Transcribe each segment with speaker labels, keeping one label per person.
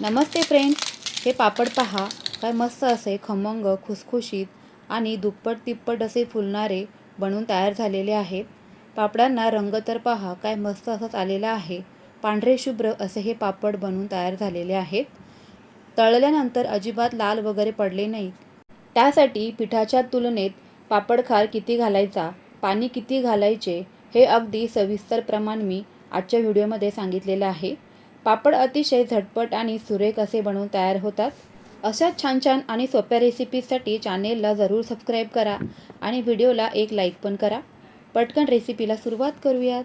Speaker 1: नमस्ते friends हे पापड पहा. काय मस्त असे खमंग खुसखुशीत आणि दुप्पट तिप्पट असे फुलणारे बनून तयार झालेले आहेत. पापडांना रंग तर पहा. काय मस्त असंच आलेला आहे. पांढरे शुभ्र असे हे पापड बनून तयार झालेले आहेत. तळल्यानंतर अजिबात लाल वगैरे पडले नाही त्यासाठी पिठाच्या तुलनेत पापड खार किती घालायचा पाणी किती घालायचे हे अगदी सविस्तर प्रमाण मी आजच्या व्हिडिओमध्ये सांगितलेलं आहे. पापड अतिशय झटपट आणि सुरेख असे बनवून तयार होतात. अशाच छान छान आणि सोप्या रेसिपीजसाठी चॅनेलला जरूर सबस्क्राईब करा आणि व्हिडिओला एक लाईक पण करा. पटकन रेसिपीला सुरुवात करूयात.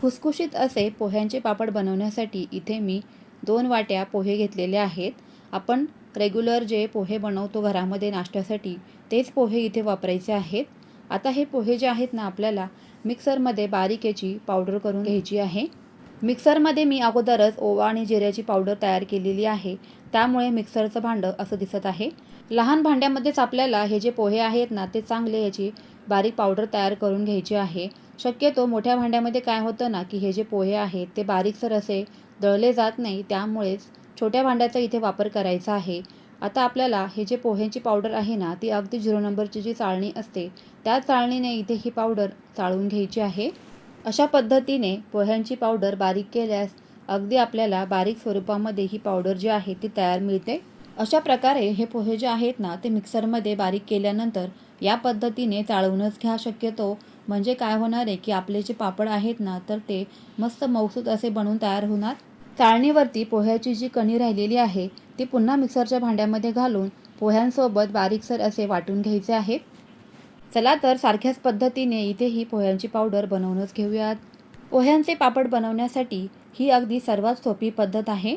Speaker 1: खुसखुशीत असे पोह्यांचे पापड बनवण्यासाठी इथे मी दोन वाट्या पोहे घेतलेले आहेत. आपण रेग्युलर जे पोहे बनवतो घरामध्ये नाश्त्यासाठी तेच पोहे इथे वापरायचे आहेत. आता हे पोहे जे आहेत ना आपल्याला मिक्सरमध्ये बारीक याची पावडर करून घ्यायची आहे. मिक्सरमध्ये मी अगोदरच ओवा आणि जिऱ्याची पावडर तयार केलेली आहे. त्यामुळे मिक्सरचं भांडं असं दिसत आहे. लहान भांड्यामध्येच आपल्याला हे जे पोहे आहेत ना ते चांगले याची बारीक पावडर तयार करून घ्यायची आहे. शक्यतो मोठ्या भांड्यामध्ये काय होतं ना की हे जे पोहे आहेत ते बारीकसर असे दळले जात नाही त्यामुळेच छोट्या भांड्याचा इथे वापर करायचा आहे. आता आपल्याला हे जे पोह्यांची पावडर आहे ना ती अगदी झिरो नंबरची जी चाळणी असते त्या चाळणीने इथे ही पावडर चाळून घ्यायची आहे. अशा पद्धतीने पोह्यांची पावडर बारीक केल्यास अगदी आपल्याला बारीक स्वरूपामध्ये ही पावडर जी आहे ती तयार मिळते. अशा प्रकारे हे पोहे जे आहेत ना ते मिक्सरमध्ये बारीक केल्यानंतर या पद्धतीने चाळवूनच घ्या शक्यतो. म्हणजे काय होणार आहे की आपले जे पापड आहेत ना तर ते मस्त मौसूद असे बनून तयार होणार. चाळणीवरती पोह्याची जी कणी राहिलेली आहे ती पुन्हा मिक्सरच्या भांड्यामध्ये घालून पोह्यांसोबत बारीकसर असे वाटून घ्यायचे आहेत चला तर सारख्याच पद्धतीने इथे ही पोह्यांची पावडर बनवूनच घेऊयात. पोह्यांचे पापड बनवण्यासाठी ही अगदी सर्वात सोपी पद्धत आहे.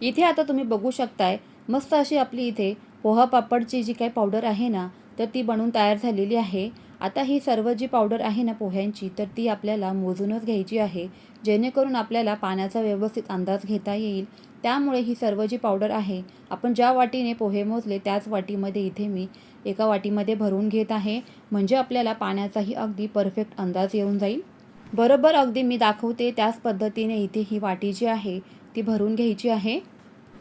Speaker 1: इथे आता तुम्ही बघू शकताय मस्त अशी आपली इथे पोहा पापडची जी काही पावडर आहे ना तर ती बनवून तयार झालेली आहे. आता ही सर्व जी पावडर आहे ना पोह्यांची तर ती आपल्याला मोजूनच घ्यायची आहे जेणेकरून आपल्याला पाण्याचा व्यवस्थित अंदाज घेता येईल. त्यामुळे ही सर्व जी पावडर आहे आपण ज्या वाटीने पोहे मोजले त्याच वाटीमध्ये इथे मी एका वाटीमध्ये भरून घेत आहे. म्हणजे आपल्याला पाण्याचाही अगदी परफेक्ट अंदाज येऊन जाईल. बरोबर अगदी मी दाखवते त्याच पद्धतीने इथे ही वाटी जी आहे ती भरून घ्यायची आहे.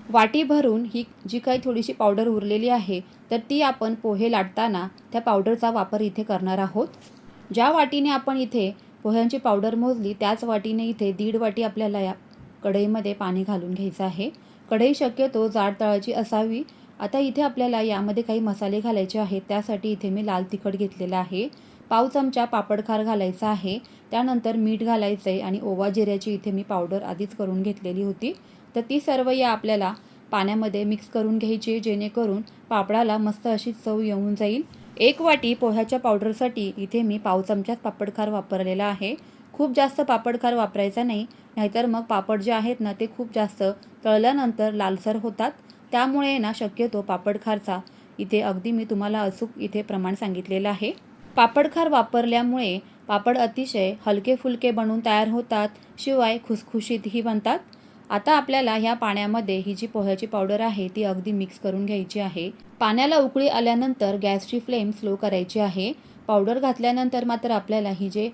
Speaker 1: वाटी भरून ही जी काही थोडीशी पावडर उरलेली आहे तर ती आपण पोहे लाटताना त्या पावडरचा वापर इथे करणार आहोत. ज्या वाटीने आपण इथे पोह्यांची पावडर मोजली त्याच वाटीने इथे दीड वाटी आपल्याला या कढईमध्ये पाणी घालून घ्यायचं आहे. कढई शक्यतो जाड तळाची असावी आता इथे आपल्याला यामध्ये काही मसाले घालायचे आहेत. त्यासाठी इथे मी लाल तिखट घेतलेला आहे. पाव चमचा पापडखार घालायचा आहे. त्यानंतर मीठ घालायचं आहे आणि ओवा जिऱ्याची इथे मी पावडर आधीच करून घेतलेली होती. तर ती सर्व या आपल्याला पाण्यामध्ये मिक्स करून घ्यायची जेणेकरून पापडाला मस्त अशी चव येऊन जाईल. एक वाटी पोह्याच्या पावडरसाठी इथे मी पाव चमचाच पापडखार वापरलेला आहे. खूप जास्त पापडखार वापरायचा नाही नाहीतर मग पापड जे आहेत ना ते खूप जास्त तळल्यानंतर लालसर होतात. त्यामुळे ना शक्यतो पापडखारचा इथे अगदी मी तुम्हाला अचूक इथे प्रमाण सांगितलेलं आहे. पापडखार वापरल्यामुळे पापड अतिशय हलके फुलके बनून तयार होतात शिवाय खुसखुशीतही बनतात. आता आपल्याला ह्या पाण्यामध्ये ही जी पोह्याची पावडर आहे ती अगदी मिक्स करून घ्यायची आहे. पाण्याला उकळी आल्यानंतर गॅसची फ्लेम स्लो करायची आहे. पावडर घातल्यानंतर मात्र आपल्याला ही जे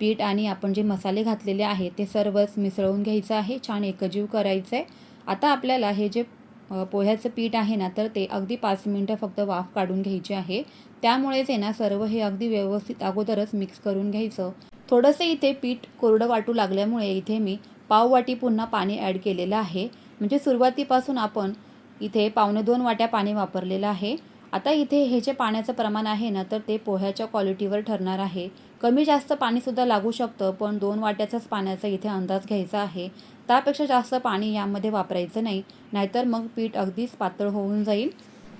Speaker 1: पीठ आणि आपण जे मसाले घातलेले आहेत ते सर्वच मिसळून घ्यायचं आहे. छान एकजीव करायचं आहे आता आपल्याला हे जे पोह्याचं पीठ आहे ना तर ते अगदी पाच मिनटं फक्त वाफ काढून घ्यायची आहे. त्यामुळेच आहे ना सर्व हे अगदी व्यवस्थित अगोदरच मिक्स करून घ्यायचं. थोडंसं इथे पीठ कोरडं वाटू लागल्यामुळे इथे मी पाववाटी पुन्हा पाणी ॲड केलेलं आहे. म्हणजे सुरुवातीपासून आपण इथे पावणे दोन वाट्या पाणी वापरलेलं आहे. आता इथे हे जे पाण्याचं प्रमाण आहे ना तर ते पोह्याच्या क्वालिटीवर ठरणार आहे. कमी जास्त पाणीसुद्धा लागू शकतं पण दोन वाट्याचाच पाण्याचा इथे अंदाज घ्यायचा आहे. त्यापेक्षा जास्त पाणी यामध्ये वापरायचं नाही नाहीतर मग पीठ अगदीच पातळ होऊन जाईल.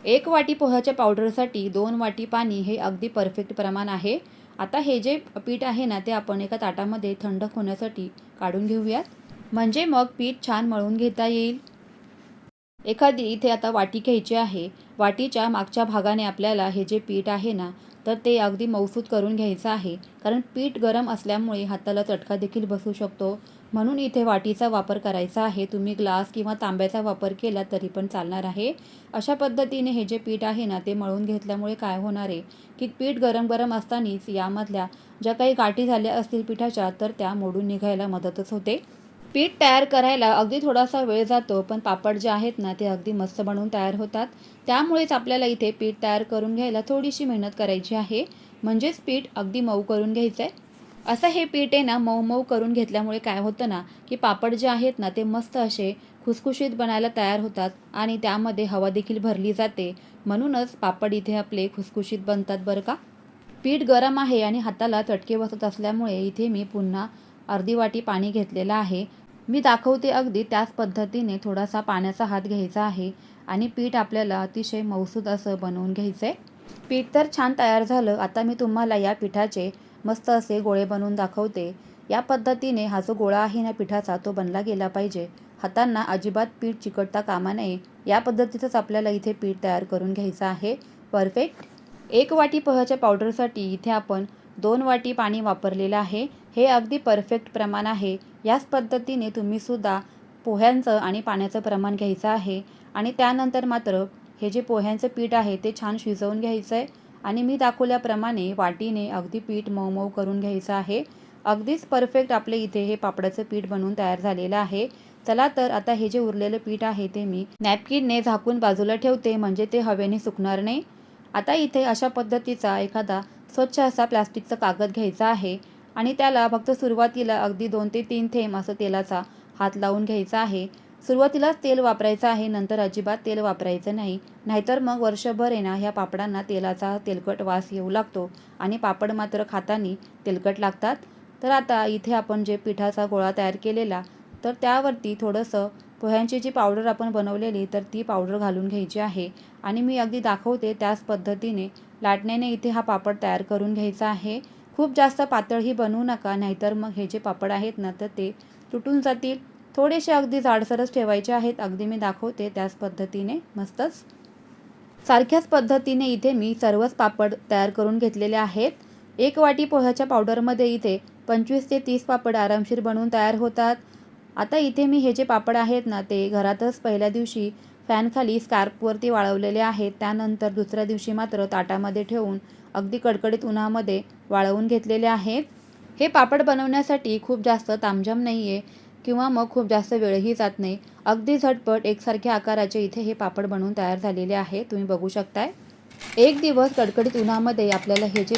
Speaker 1: एक वाटी पोह्याच्या पावडरसाठी दोन वाटी पाणी हे अगदी परफेक्ट प्रमाण आहे. आता हे जे पीठ आहे ना ते आपण एका ताटामध्ये थंड होण्यासाठी काढून घेऊयात. म्हणजे मग पीठ छान मळून घेता येईल. एखादी इथे आता वाटी घ्यायची आहे. वाटीच्या मागच्या भागाने आपल्याला हे जे पीठ आहे ना तर ते अगदी मौसूद करून घ्यायचं आहे. कारण पीठ गरम असल्यामुळे हाताला चटका देखील बसू शकतो. म्हणून इथे वाटीचा वापर करायचा आहे. तुम्ही ग्लास किंवा तांब्याचा वापर केला तरी पण चालणार आहे. अशा पद्धतीने हे जे पीठ आहे ना ते मळून घेतल्यामुळे काय होणार आहे? की पीठ गरम गरम असतानाच यामधल्या ज्या काही गाठी झाल्या असतील पिठाच्या तर त्या मोडून निघायला मदतच होते. पीठ तयार करायला अगदी थोडासा वेळ जातो पण पापड जे आहेत ना ते अगदी मस्त बनवून तयार होतात. त्यामुळेच आपल्याला इथे पीठ तयार करून घ्यायला थोडीशी मेहनत करायची आहे. म्हणजेच पीठ अगदी मऊ करून घ्यायचं आहे असं हे पीठ आहे ना मऊ मऊ करून घेतल्यामुळे काय होतं ना की पापड जे आहेत ना ते मस्त असे खुसखुशीत बनायला तयार होतात आणि त्यामध्ये हवा देखील भरली जाते. म्हणूनच पापड इथे आपले खुसखुशीत बनतात बरं का. पीठ गरम आहे आणि हाताला चटके बसत असल्यामुळे इथे मी पुन्हा अर्धी वाटी पाणी घेतलेलं आहे. मी दाखवते अगदी त्याच पद्धतीने थोडासा पाण्याचा हात घ्यायचा आहे आणि पीठ आपल्याला अतिशय मौसूद असं बनवून घ्यायचं आहे पीठ तर छान तयार झालं. आता मी तुम्हाला या पिठाचे मस्त असे गोळे बनवून दाखवते. या पद्धतीने हा जो गोळा आहे ना पिठाचा तो बनला गेला पाहिजे. हातांना अजिबात पीठ चिकटता कामा नये. या पद्धतीचंच आपल्याला इथे पीठ तयार करून घ्यायचं आहे. परफेक्ट एक वाटी पोह्याच्या पावडरसाठी इथे आपण दोन वाटी पाणी वापरलेलं आहे. हे अगदी परफेक्ट प्रमाण आहे. याच पद्धतीने तुम्हीसुद्धा पोह्यांचं आणि पाण्याचं प्रमाण घ्यायचं आहे. आणि त्यानंतर मात्र हे जे पोह्यांचं पीठ आहे ते छान शिजवून घ्यायचं आहे आणि मी दाखवल्याप्रमाणे वाटीने अगदी पीठ मऊ मऊ करून घ्यायचं आहे. अगदीच परफेक्ट आपले इथे हे पापडाचं पीठ बनवून तयार झालेलं आहे. चला तर आता हे जे उरलेलं पीठ आहे ते मी नॅपकिनने झाकून बाजूला ठेवते म्हणजे ते हवेने सुकणार नाही. आता इथे अशा पद्धतीचा एखादा स्वच्छ असा प्लास्टिकचा कागद घ्यायचा आहे. आणि त्याला फक्त सुरुवातीला अगदी दोन ते तीन थेंब असं तेलाचा हात लावून घ्यायचा आहे. सुरुवातीलाच तेल वापरायचं आहे नंतर अजिबात तेल वापरायचं नाही. नाहीतर मग वर्षभर आहे ना ह्या पापडांना तेलाचा तेलकट वास येऊ लागतो आणि पापड मात्र खातानी तेलकट लागतात. तर आता इथे आपण जे पिठाचा गोळा तयार केलेला तर त्यावरती थोडंसं पोह्यांची जी पावडर आपण बनवलेली तर ती पावडर घालून घ्यायची आहे. आणि मी अगदी दाखवते त्याच पद्धतीने लाटण्याने इथे हा पापड तयार करून घ्यायचा आहे. खूप जास्त पातळही बनवू नका नाहीतर मग हे जे पापड आहेत ना तर ते तुटून जातील. थोडेसे अगदी जाडसरच ठेवायचे आहेत. अगदी मी दाखवते त्याच पद्धतीने. मस्तच. सारख्याच पद्धतीने इथे मी सर्वच पापड तयार करून घेतलेले आहेत. एक वाटी पोह्याच्या पावडरमध्ये इथे पंचवीस ते तीस पापड आरामशीर बनवून तयार होतात. आता इथे मी हे जे पापड आहेत ना ते घरातच पहिल्या दिवशी फॅनखाली स्कार्पवरती वाळवलेले आहेत. त्यानंतर दुसऱ्या दिवशी मात्र ताटामध्ये ठेवून अगदी कडकडीत उन्हामध्ये वाळवून घेतलेले आहेत. हे पापड बनवण्यासाठी खूप जास्त तामझाम नाही आहे किंवा मग खूप जास्त वेळही जात नाही. अगदी झटपट एकसारख्या आकाराचे इथे हे पापड बनवून तयार झालेले आहे. तुम्ही बघू शकताय. एक दिवस कडकडीत उन्हामध्ये आपल्याला हे जे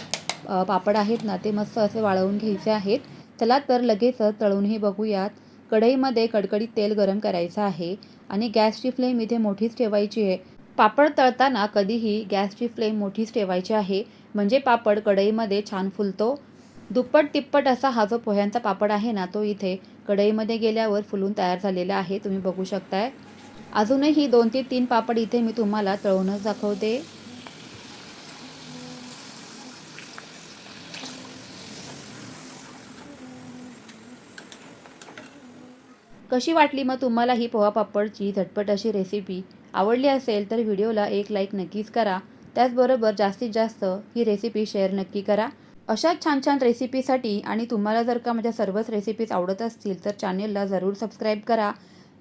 Speaker 1: पापड आहेत ना ते मस्त असे वाळवून घ्यायचे आहेत. चला तर लगेचच तळूनही बघूयात. कढईमध्ये कडकडीत तेल गरम करायचं आहे आणि गॅसची फ्लेम इथे मोठीच ठेवायची आहे. पापड तळताना कधीही गॅसची फ्लेम मोठीच ठेवायची आहे. म्हणजे पापड कढईमध्ये छान फुलतो. दुप्पट तिप्पट असा हा जो पोह्यांचा पापड आहे ना तो इथे कढईमध्ये गेल्यावर फुलून तयार झालेला आहे. तुम्ही बघू शकताय. अजूनही दोन ते तीन पापड इथे मी तुम्हाला तळूनच दाखवते. कशी वाटली मग तुम्हाला ही पोहा पापडची झटपट अशी रेसिपी आवडली असेल तर व्हिडिओला एक लाईक नक्कीच करा. त्याचबरोबर जास्तीत जास्त ही रेसिपी शेअर नक्की करा. अशाच छान छान रेसिपीसाठी आणि तुम्हाला जर का माझ्या सर्वच रेसिपीज आवडत असतील तर चॅनेलला जरूर सबस्क्राईब करा.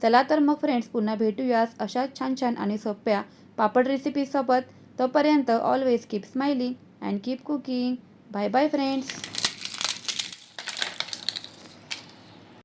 Speaker 1: चला तर मग फ्रेंड्स पुन्हा भेटूयाच अशाच छान छान आणि सोप्या पापड रेसिपीसोबत तोपर्यंत always keep smiling and keep cooking bye bye friends